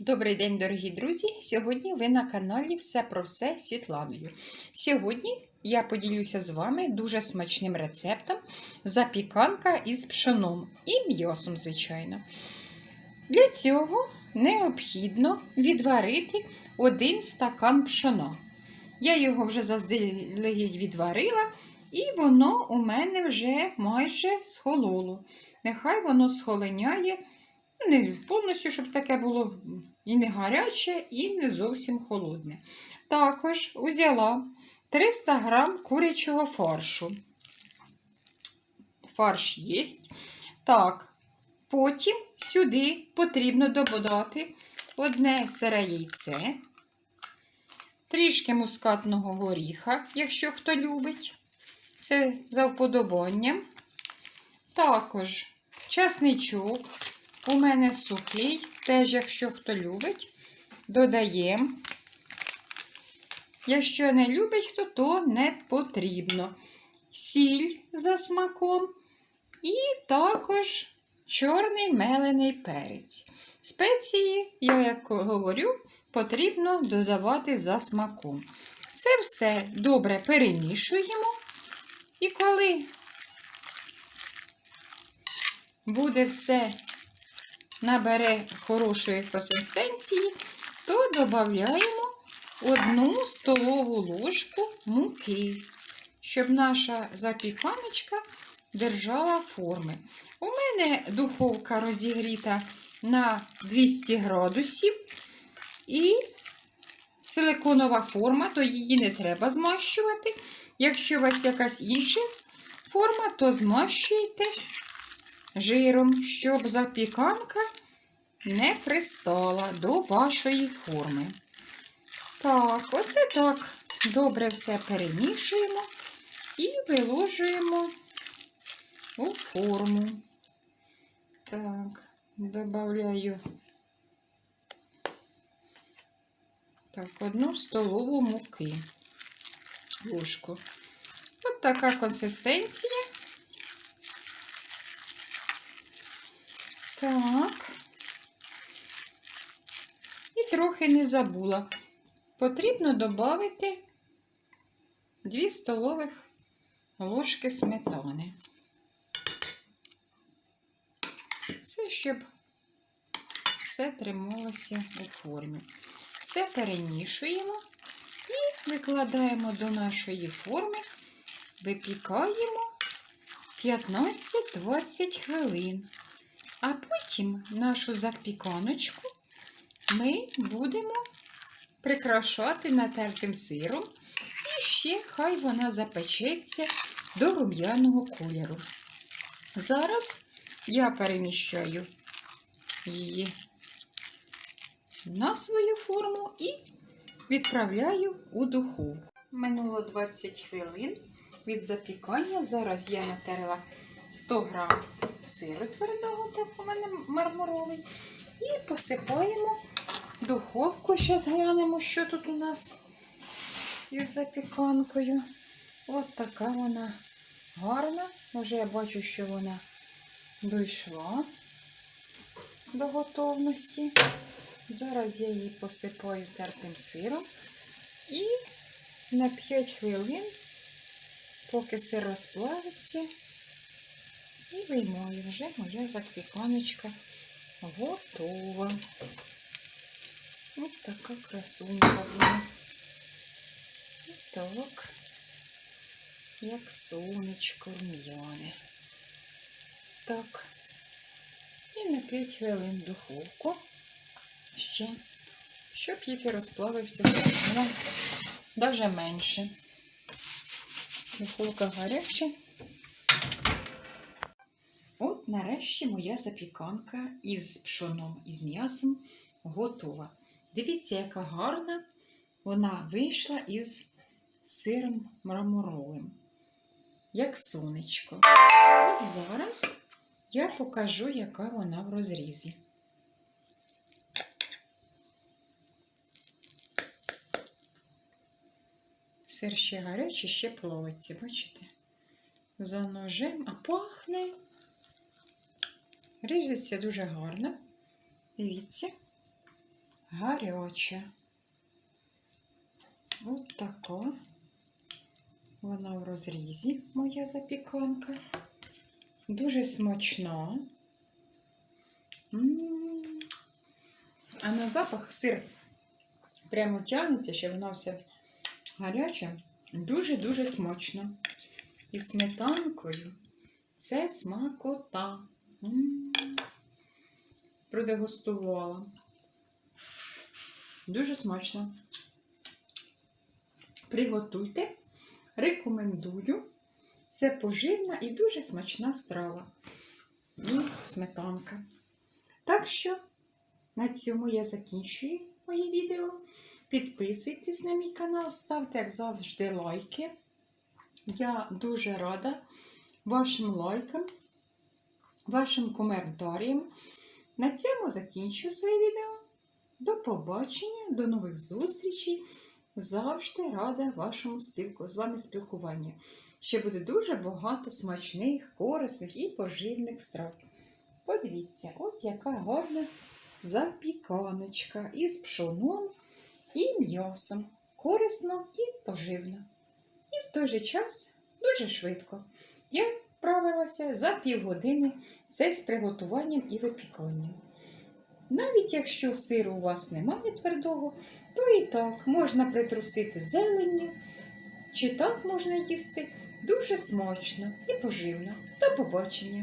Добрий день, дорогі друзі! Сьогодні ви на каналі Все про все Світланою. Сьогодні я поділюся з вами дуже смачним рецептом запіканка із пшоном і м'ясом, звичайно. Для цього необхідно відварити один стакан пшона. Я його вже заздалегідь відварила, і воно у мене вже майже схололо. Нехай воно схоленяє. Не повністю, щоб таке було і не гаряче, і не зовсім холодне. Також узяла 300 грам курячого фаршу. Фарш є. Так, потім сюди потрібно додати одне сире яйце, трішки мускатного горіха, якщо хто любить. Це за вподобанням. Також часничок. У мене сухий, теж, якщо хто любить, додаємо. Якщо не любить хто, то не потрібно. Сіль за смаком і також чорний мелений перець. Спеції, я як говорю, потрібно додавати за смаком. Це все добре перемішуємо. І коли буде все набере хорошої консистенції, то додаємо одну столову ложку муки, щоб наша запіканочка держала форми. У мене духовка розігріта на 200 градусів і силиконова форма, то її не треба змащувати. Якщо у вас якась інша форма, то змащуйте жиром, щоб запіканка не пристала до вашої форми. Так, оце так добре все перемішуємо і виложуємо у форму. Так, додаю так, одну столову муки ложку. От така консистенція. Так. І трохи не забула. Потрібно додати 2 столових ложки сметани. Все, щоб все трималося у формі. Все перемішуємо і викладаємо до нашої форми, випікаємо 15-20 хвилин. А потім нашу запіканочку ми будемо прикрашати натертим сиром. І ще хай вона запечеться до рум'яного кольору. Зараз я переміщаю її на свою форму і відправляю у духовку. Минуло 20 хвилин від запікання. Зараз я натерла 100 грам сиру твердого, так у мене мармуровий. І посипаємо духовку. Зараз глянемо, що тут у нас із запіканкою. От така вона гарна. Вже я бачу, що вона дійшла до готовності. Зараз я її посипаю тертим сиром. І на 5 хвилин, поки сир розплавиться, і виймаю вже моя запіканочка готова. Ось така красунька була. Так, як сонечко рум'яне. Так. І на 5 хвилин духовку ще, щоб тільки розплавився. Навіть менше. Духовка гаряча. От нарешті моя запіканка із пшоном і з м'ясом готова. Дивіться, яка гарна вона вийшла із сиром мраморовим, як сонечко. От зараз я покажу, яка вона в розрізі. Сир ще гарячий, ще плавиться, бачите? За ножем, а пахне. Ріжеться дуже гарно. Дивіться. гаряча. От така. Вона в розрізі, моя запіканка. Дуже смачна. М. А на запах сир прямо тягнеться, ще вона вся гаряча. Дуже-дуже смачно. І сметанкою це смакота. Продегустувала. Дуже смачно. Приготуйте. Рекомендую. Це поживна і дуже смачна страва. І сметанка. Так що на цьому я закінчую моє відео. Підписуйтесь на мій канал, ставте, як завжди, лайки. Я дуже рада вашим лайкам, вашим коментарям. На цьому закінчую своє відео. До побачення, до нових зустрічей. Завжди рада вашому спілку, з вами спілкуванню. Ще буде дуже багато смачних, корисних і поживних страв. Подивіться, от яка гарна запіканочка із пшоном і м'ясом. Корисно і поживно. І в той же час дуже швидко. Я вправилася за півгодини це з приготуванням і випіканням. Навіть якщо сиру у вас немає твердого, то і так можна притрусити зеленню, чи так можна їсти дуже смачно і поживно. До побачення!